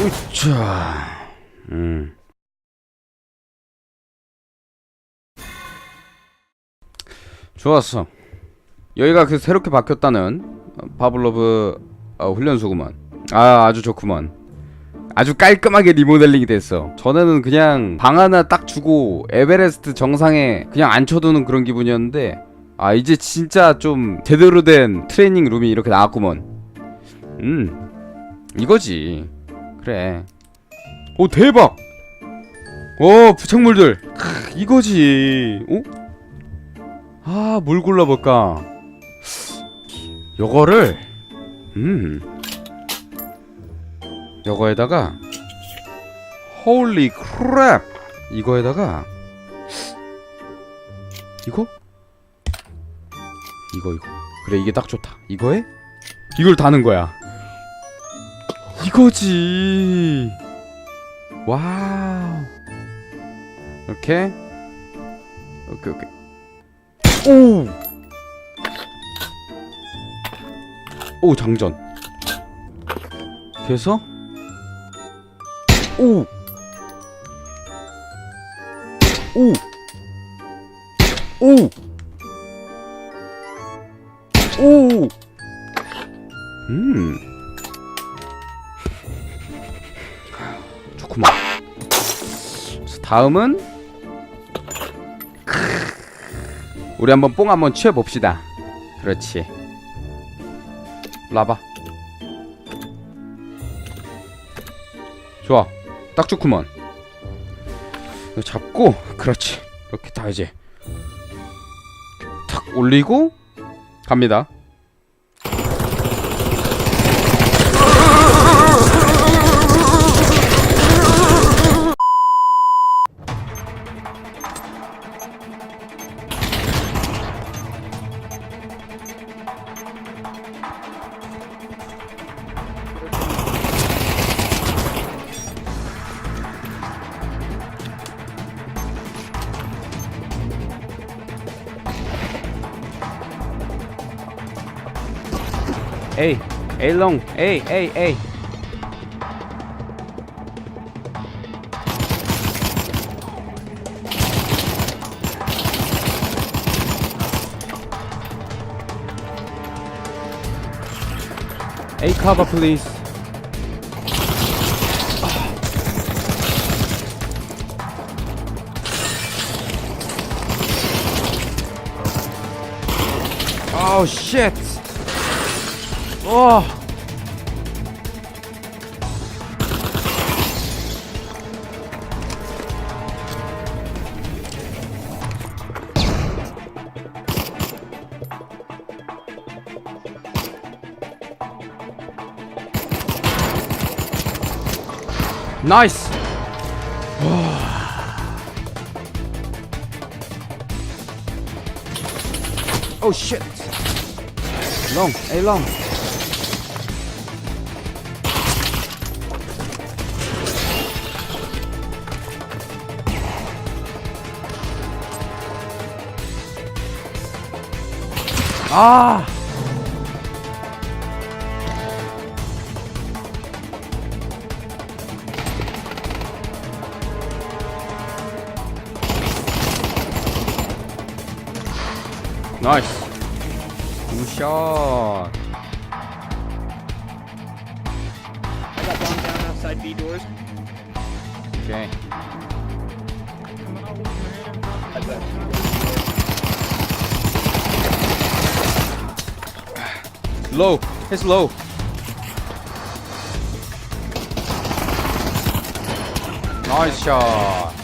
으차. 음. 좋았어. 여기가 그 새롭게 바뀌었다는 어, 바블로브 어, 훈련소구만. 아 아주 좋구만. 아주 깔끔하게 리모델링이 됐어. 전에는 그냥 방 하나 딱 주고 에베레스트 정상에 그냥 앉혀두는 그런 기분이었는데 아 이제 진짜 좀 제대로 된 트레이닝 룸이 이렇게 나왔구먼. 음 이거지. 그래. 오 대박. 오 부착물들. 크, 이거지. 어? 아뭘 골라볼까? 요거를 음. 요거에다가 홀리 크랩 이거에다가 이거 이거 이거 그래 이게 딱 좋다 이거에 이걸 다는 거야 이거지 와우 이렇게 오케이 오케이 오! 오 장전 그래서 오! 오! 오! 오! 음. 좋구만. 자, 다음은 우리 한번 뽕 한번 취해 봅시다. 그렇지. 라봐. 좋아. 딱 좋구먼. 잡고 그렇지. 이렇게 다 이제 탁 올리고 갑니다. Hey, hey, long. Hey, hey, hey. Hey, cover, please. Oh, shit. Oh! Nice! oh shit! Long, a long! 아. 나이스. 굿샷. I got bombed down outside B doors. 오케이. low. It's low. Nice shot.